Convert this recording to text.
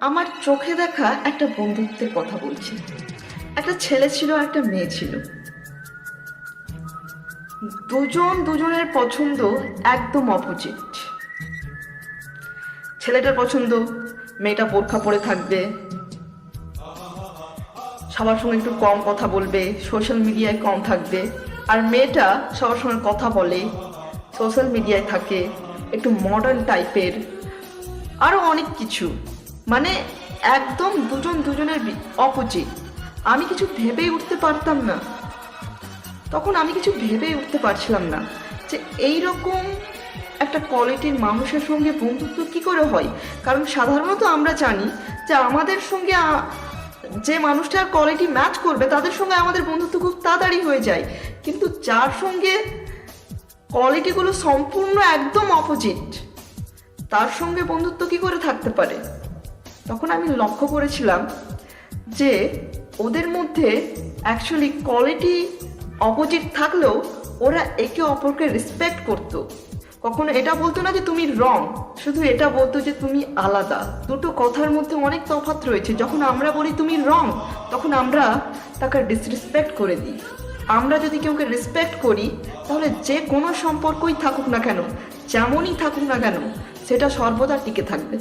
আমার চোখে দেখা একটা বন্ধুত্বের কথা বলছি। একটা ছেলে ছিল একটা মেয়ে ছিল। দুজন দুজনের পছন্দ একদম অপোজিট ছেলেটার পছন্দ, মেয়েটা বোরখা পরে থাকবে। সবার সঙ্গে একটু কম কথা বলবে সোশ্যাল মিডিয়ায় কম থাকবে। আর মেয়েটা সবার সঙ্গে কথা বলে সোশ্যাল মিডিয়ায় থাকে, একটু মডার্ন টাইপের আরও অনেক কিছু। মানে একদম দুজন দুজনের অপোজিট আমি কিছু ভেবেই উঠতে পারতাম না। তখন আমি কিছু ভেবেই উঠতে পারছিলাম না যে এই রকম একটা কোয়ালিটির মানুষের সঙ্গে বন্ধুত্ব কি করে হয়? কারণ সাধারণত আমরা জানি যে আমাদের সঙ্গে যে মানুষটার কোয়ালিটি ম্যাচ করবে, তাদের সঙ্গে আমাদের বন্ধুত্ব খুব তাড়াতাড়ি হয়ে যায়। কিন্তু যার সঙ্গে কোয়ালিটিগুলো সম্পূর্ণ একদম অপোজিট তার সঙ্গে বন্ধুত্ব কি করে থাকতে পারে? তখন আমি লক্ষ্য করেছিলাম যে ওদের মধ্যে অ্যাকচুয়ালি কোয়ালিটি অপোজিট থাকলেও ওরা একে অপরকে রেসপেক্ট করতো। কখনো এটা বলতো না যে তুমি রং শুধু এটা বলতো যে তুমি আলাদা। দুটো কথার মধ্যে অনেক তফাৎ রয়েছে। যখন আমরা বলি তুমি রং তখন আমরা তাকে ডিসরেসপেক্ট করে দিই। আমরা যদি কেউকে রেসপেক্ট করি, তাহলে যে কোনো সম্পর্কই থাকুক না কেন, যেমনই থাকুক না কেন, সেটা সর্বদা টিকে থাকবে।